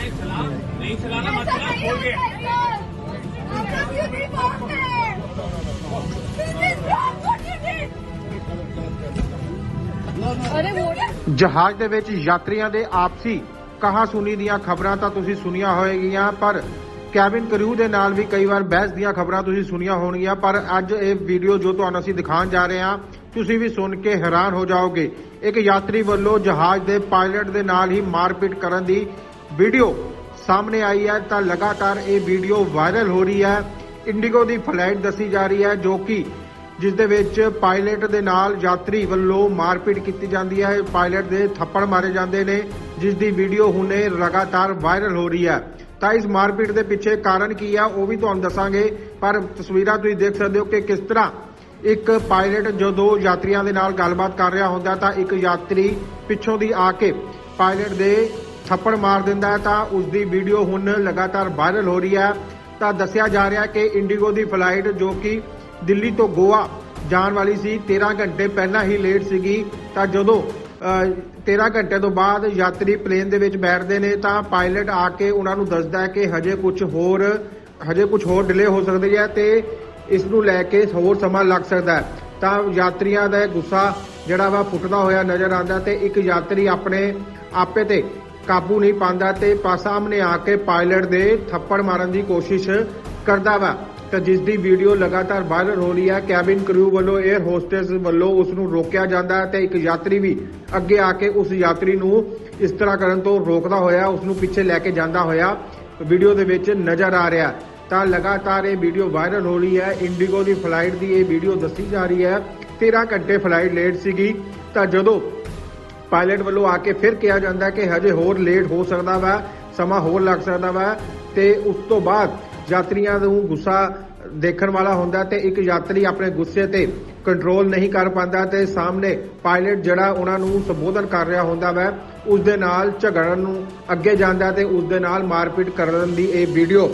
नहीं चला ਜਹਾਜ਼ ਦੇ ਵਿੱਚ ਯਾਤਰੀਆਂ ਦੇ ਆਪਸੀ ਕਹਾਸੂਨੀ ਦੀਆਂ ਖਬਰਾਂ ਤਾਂ ਤੁਸੀਂ ਸੁਣੀਆਂ ਹੋਵੇਗੀਆਂ ਪਰ ਕੈਬਿਨ ਕਰੂ ਦੇ ਨਾਲ ਵੀ ਕਈ ਵਾਰ ਬਹਿਸ ਦੀਆਂ ਖਬਰਾਂ ਤੁਸੀਂ ਸੁਣੀਆਂ ਹੋਣਗੀਆਂ ਪਰ ਅੱਜ ਇਹ ਵੀਡੀਓ ਜੋ ਤੁਹਾਨੂੰ ਅਸੀਂ ਦਿਖਾਉਣ ਜਾ ਰਹੇ ਹਾਂ ਤੁਸੀਂ ਵੀ ਸੁਣ ਕੇ ਹੈਰਾਨ ਹੋ ਜਾਓਗੇ ਇੱਕ ਯਾਤਰੀ ਵੱਲੋਂ ਜਹਾਜ਼ ਦੇ ਪਾਇਲਟ ਦੇ ਨਾਲ ਹੀ ਮਾਰਪੀਟ ਕਰਨ ਦੀ ਵੀਡੀਓ ਸਾਹਮਣੇ ਆਈ ਹੈ ਤਾਂ ਲਗਾਤਾਰ ਇਹ ਵੀਡੀਓ ਵਾਇਰਲ ਹੋ ਰਹੀ ਹੈ। ਇੰਡੀਗੋ ਦੀ ਫਲਾਈਟ ਦੱਸੀ ਜਾ ਰਹੀ ਹੈ ਜੋ ਕਿ ਜਿਸ ਦੇ ਵਿੱਚ ਪਾਇਲਟ ਦੇ ਨਾਲ ਯਾਤਰੀ ਵੱਲੋਂ ਮਾਰਪੀਟ ਕੀਤੀ ਜਾਂਦੀ ਹੈ। ਪਾਇਲਟ ਦੇ ਥੱਪੜ ਮਾਰੇ ਜਾਂਦੇ ਨੇ, ਜਿਸ ਦੀ ਵੀਡੀਓ ਹੁਣੇ ਲਗਾਤਾਰ ਵਾਇਰਲ ਹੋ ਰਹੀ ਹੈ। ਤਾਂ ਇਸ ਮਾਰਪੀਟ ਦੇ ਪਿੱਛੇ ਕਾਰਨ ਕੀ ਆ, ਉਹ ਵੀ ਤੁਹਾਨੂੰ ਦੱਸਾਂਗੇ, ਪਰ ਤਸਵੀਰਾਂ ਤੁਸੀਂ ਦੇਖ ਸਕਦੇ ਹੋ ਕਿ ਕਿਸ ਤਰ੍ਹਾਂ ਇੱਕ ਪਾਇਲਟ ਜਦੋਂ ਯਾਤਰੀਆਂ ਦੇ ਨਾਲ ਗੱਲਬਾਤ ਕਰ ਰਿਹਾ ਹੁੰਦਾ ਤਾਂ ਇੱਕ ਯਾਤਰੀ ਪਿੱਛੋਂ ਦੀ ਆ ਕੇ ਪਾਇਲਟ ਦੇ ਥੱਪੜ ਮਾਰ ਦਿੰਦਾ ਹੈ ਤਾਂ ਉਸ ਦੀ ਵੀਡੀਓ ਹੁਣ ਲਗਾਤਾਰ ਵਾਇਰਲ ਹੋ ਰਹੀ ਹੈ। ਤਾਂ ਦੱਸਿਆ ਜਾ ਰਿਹਾ ਹੈ ਕਿ ਇੰਡੀਗੋ ਦੀ ਫਲਾਈਟ ਜੋ ਕਿ ਦਿੱਲੀ ਤੋਂ ਗੋਆ ਜਾਣ ਵਾਲੀ ਸੀ 13 ਘੰਟੇ ਪਹਿਲਾਂ ਹੀ ਲੇਟ ਸੀਗੀ। ਤਾਂ ਜਦੋਂ ਅ, 13 ਘੰਟੇ ਤੋਂ ਬਾਅਦ ਯਾਤਰੀ ਪਲੇਨ ਦੇ ਵਿੱਚ ਬੈਠਦੇ ਨੇ ਤਾਂ ਪਾਇਲਟ ਆ ਕੇ ਉਹਨਾਂ ਨੂੰ ਦੱਸਦਾ ਹੈ ਕਿ ਹਜੇ ਕੁਝ ਹੋਰ ਹਜੇ ਕੁਝ ਹੋਰ ਡਿਲੇ ਹੋ ਸਕਦੀ ਹੈ ਤੇ ਇਸ ਨੂੰ ਲੈ ਕੇ ਹੋਰ ਸਮਾਂ ਲੱਗ ਸਕਦਾ ਹੈ। ਤਾਂ ਯਾਤਰੀਆਂ ਦਾ ਗੁੱਸਾ ਜਿਹੜਾ ਵਾ ਫੁੱਟਦਾ ਹੋਇਆ ਨਜ਼ਰ ਆਉਂਦਾ ਤੇ ਇੱਕ ਯਾਤਰੀ ਆਪਣੇ ਆਪੇ ਤੇ ਕਾਬੂ ਨਹੀਂ ਪਾਉਂਦਾ ਤੇ ਪਾ ਸਾਹਮਣੇ ਆ ਕੇ ਪਾਇਲਟ ਦੇ ਥੱਪੜ ਮਾਰਨ ਦੀ ਕੋਸ਼ਿਸ਼ ਕਰਦਾ ਵਾ। ਤਾਂ ਜਿਸ ਦੀ ਵੀਡੀਓ ਲਗਾਤਾਰ ਵਾਇਰਲ ਹੋ ਰਹੀ ਹੈ ਕੈਬਿਨ ਕਰੂ ਵੱਲੋਂ 에ਅਰ ਹੋਸਟੈਸ ਵੱਲੋਂ ਉਸ ਨੂੰ ਰੋਕਿਆ ਜਾਂਦਾ ਹੈ ਤੇ ਇੱਕ ਯਾਤਰੀ ਵੀ ਅੱਗੇ ਆ ਕੇ ਉਸ ਯਾਤਰੀ ਨੂੰ ਇਸ ਤਰ੍ਹਾਂ ਕਰਨ ਤੋਂ ਰੋਕਦਾ ਹੋਇਆ ਉਸ ਨੂੰ ਪਿੱਛੇ ਲੈ ਕੇ ਜਾਂਦਾ ਹੋਇਆ ਵੀਡੀਓ ਦੇ ਵਿੱਚ ਨਜ਼ਰ ਆ ਰਿਹਾ। ਤਾਂ ਲਗਾਤਾਰ ਇਹ ਵੀਡੀਓ ਵਾਇਰਲ ਹੋ ਰਹੀ ਹੈ। ਇੰਡੀਗੋ ਦੀ ਫਲਾਈਟ ਦੀ ਇਹ ਵੀਡੀਓ ਦੱਸੀ ਜਾ ਰਹੀ ਹੈ। 13 ਘੰਟੇ ਫਲਾਈਟ ਲੇਟ ਸੀਗੀ। ਤਾਂ ਜਦੋਂ ਪਾਇਲਟ ਵੱਲੋਂ ਆ ਕੇ ਫਿਰ ਕਿਹਾ ਜਾਂਦਾ ਕਿ ਹਜੇ ਹੋਰ ਲੇਟ ਹੋ ਸਕਦਾ ਵਾ, ਸਮਾਂ ਹੋਰ ਲੱਗ ਸਕਦਾ ਵਾ ਤੇ ਉਸ ਤੋਂ ਬਾਅਦ ਯਾਤਰੀਆਂ ਨੂੰ ਗੁੱਸਾ ਦੇਖਣ ਵਾਲਾ ਹੁੰਦਾ ਤੇ ਇੱਕ ਯਾਤਰੀ ਆਪਣੇ ਗੁੱਸੇ ਤੇ ਕੰਟਰੋਲ ਨਹੀਂ ਕਰ ਪਾਉਂਦਾ ਤੇ ਸਾਹਮਣੇ ਪਾਇਲਟ ਜਿਹੜਾ ਉਹਨਾਂ ਨੂੰ ਸੰਬੋਧਨ ਕਰ ਰਿਹਾ ਹੁੰਦਾ ਵੈ, ਉਸ ਦੇ ਨਾਲ ਝਗੜਨ ਨੂੰ ਅੱਗੇ ਜਾਂਦਾ ਤੇ ਉਸ ਦੇ ਨਾਲ ਮਾਰਪੀਟ ਕਰਨ ਦੀ ਇਹ ਵੀਡੀਓ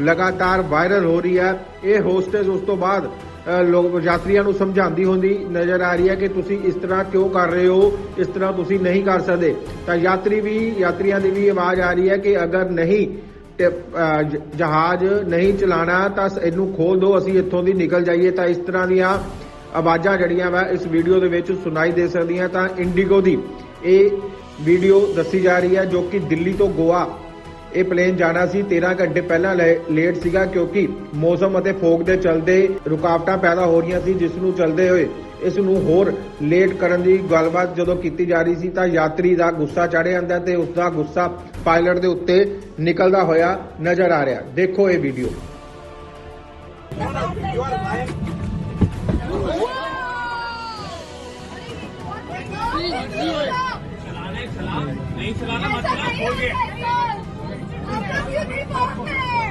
ਲਗਾਤਾਰ ਵਾਇਰਲ ਹੋ ਰਹੀ ਹੈ। ਇਹ ਹੋਸਟੇਜ ਉਸ ਤੋਂ ਬਾਅਦ ਲੋਕ ਯਾਤਰੀਆਂ ਨੂੰ ਸਮਝਾਉਂਦੀ ਹੁੰਦੀ ਨਜ਼ਰ ਆ ਰਹੀ ਹੈ ਕਿ ਤੁਸੀਂ ਇਸ ਤਰ੍ਹਾਂ ਕਿਉਂ ਕਰ ਰਹੇ ਹੋ, ਇਸ ਤਰ੍ਹਾਂ ਤੁਸੀਂ ਨਹੀਂ ਕਰ ਸਕਦੇ। ਤਾਂ ਯਾਤਰੀ ਵੀ, ਯਾਤਰੀਆਂ ਦੀ ਵੀ ਆਵਾਜ਼ ਆ ਰਹੀ ਹੈ ਕਿ ਅਗਰ ਨਹੀਂ ਤੇ ਜਹਾਜ਼ ਨਹੀਂ ਚਲਾਣਾ, ਤਾਂ ਇਹਨੂੰ ਖੋਲ ਦਿਓ ਅਸੀਂ ਇੱਥੋਂ ਦੀ ਨਿਕਲ ਜਾਈਏ। ਤਾਂ ਇਸ ਤਰ੍ਹਾਂ ਦੀਆਂ ਆਵਾਜ਼ਾਂ ਜੜੀਆਂ ਵਾ ਇਸ ਵੀਡੀਓ ਦੇ ਵਿੱਚ ਸੁਣਾਈ ਦੇ ਸਕਦੀਆਂ ਤਾਂ ਇੰਡੀਗੋ ਦੀ ਇਹ ਵੀਡੀਓ ਦੱਸੀ ਜਾ ਰਹੀ ਹੈ ਜੋ ਕਿ ਦਿੱਲੀ ਤੋਂ ਗੋਆ ਇਹ ਪਲੇਨ ਜਾਣਾ ਸੀ 13 ਘੰਟੇ ਪਹਿਲਾਂ ਲੇਟ ਸੀਗਾ ਕਿਉਂਕਿ ਮੌਸਮ ਅਤੇ ਫੋਗ ਦੇ ਚਲਦੇ ਰੁਕਾਵਟਾਂ ਪੈਦਾ ਹੋ ਰਹੀਆਂ ਸੀ, ਜਿਸ ਨੂੰ ਚਲਦੇ ਹੋਏ ਇਸ ਨੂੰ ਹੋਰ ਲੇਟ ਕਰਨ ਦੀ ਗੱਲਬਾਤ ਜਦੋਂ ਕੀਤੀ ਜਾ ਰਹੀ ਸੀ ਤਾਂ ਯਾਤਰੀ ਦਾ ਗੁੱਸਾ ਚੜ੍ਹ ਜਾਂਦਾ ਤੇ ਉਸ ਦਾ ਗੁੱਸਾ ਪਾਇਲਟ ਦੇ ਉੱਤੇ ਨਿਕਲਦਾ ਹੋਇਆ ਨਜ਼ਰ ਆ ਰਿਹਾ। ਦੇਖੋ ਇਹ ਵੀਡੀਓ। चलाने चला नहीं चलाना, मत Love you, Newport!